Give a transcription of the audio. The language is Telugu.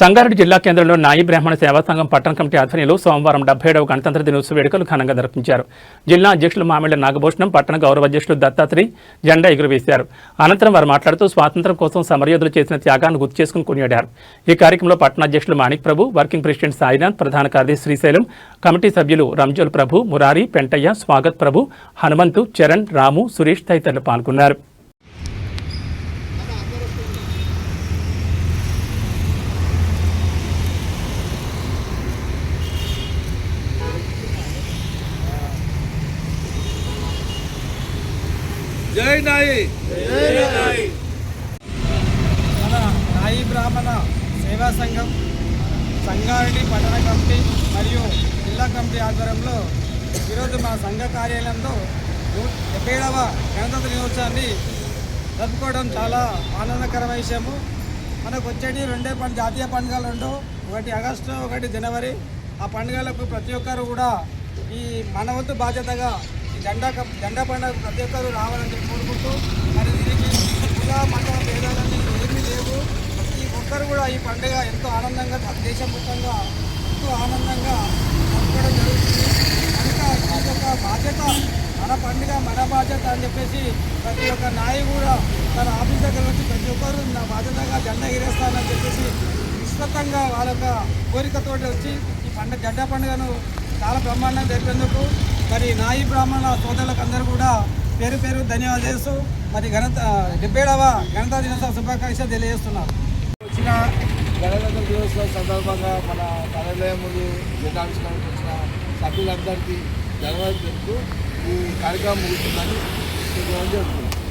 సంగారెడ్డి జిల్లా కేంద్రంలో నాయి బ్రాహ్మణ సేవా సంఘం పట్టణ కమిటీ ఆధ్వర్యంలో సోమవారం డెబ్బై ఏడవ గణతంత్ర దినోత్సవ వేడుకలు ఘనంగా జరిపించారు జిల్లా అధ్యక్షులు మామిళ్ళ నాగభూషణం పట్టణ గౌరవ అధ్యక్షులు దత్తాత్రి జెండా ఎగురవేశారు. అనంతరం వారు మాట్లాడుతూ స్వాతంత్ర్యం కోసం సమరయోధులు చేసిన త్యాగాన్ని గుర్తు చేసుకుని కొనియాడారు. ఈ కార్యక్రమంలో పట్టణ అధ్యక్షులు మాణిక్ ప్రభు వర్కింగ్ ప్రెసిడెంట్ సాయినాథ్ ప్రధాన కార్యదర్శి శ్రీశైలం కమిటీ సభ్యులు రంజోల్ ప్రభు మురారి పెంటయ్య స్వాగత్ ప్రభు హనుమంతు చరణ్ రాము సురేష్ తదితరులు పాల్గొన్నారు. జై నాయి. మన నాయి బ్రాహ్మణ సేవా సంఘం సంగారెడ్డి పట్టణ కమిటీ మరియు జిల్లా కమిటీ ఆధ్వర్యంలో ఈరోజు మా సంఘ కార్యాలయంలో ఏడవ గణతంత్ర దినోత్సవాన్ని జరుపుకోవడం చాలా ఆనందకరమైన విషయము. మనకు వచ్చేటి రెండే పండుగ జాతీయ పండుగలు రెండు ఒకటి ఆగస్టు ఒకటి జనవరి. ఆ పండుగలకు ప్రతి ఒక్కరు కూడా ఈ మన వంతు బాధ్యతగా జెండా జెండా పండుగ ప్రతి ఒక్కరు రావాలని చెప్పి కోరుకుంటూ మరి దీనికి కుల మత భేదాలని ఏమీ లేవు. ప్రతి ఒక్కరు కూడా ఈ పండుగ ఎంతో ఆనందంగా దేశం మొత్తంగా ఎంతో ఆనందంగా జరుపుకోవడం జరుగుతుంది. కనుక ఇది ఒక బాధ్యత మన పండుగ మన బాధ్యత అని చెప్పేసి ప్రతి ఒక్క నాయకు కూడా తన ఆఫీస్ దగ్గర వచ్చి ప్రతి ఒక్కరు నా బాధ్యతగా జెండా ఎగరేస్తానని చెప్పేసి విస్తృతంగా వాళ్ళ యొక్క కోరికతోటి వచ్చి ఈ పండుగ జెండా పండుగను చాలా బ్రహ్మాండంగా జరిపేందుకు మరి నాయి బ్రాహ్మణ సోదరులకు అందరూ కూడా పేరు పేరు ధన్యవాదాలు చేస్తూ మరి గణత డెబ్బై ఏడవ గణతంత్ర దినోత్సవ శుభాకాంక్షలు తెలియజేస్తున్నారు. వచ్చిన గణతంత్ర దినోత్సవం సందర్భంగా మన కార్యాలయం ముందు జిల్లావిష్కరణకు వచ్చిన సభ్యులందరికీ ధన్యవాదాలు తెలుపుతూ ఈ కార్యక్రమం ముగుస్తుందని చెప్తున్నాను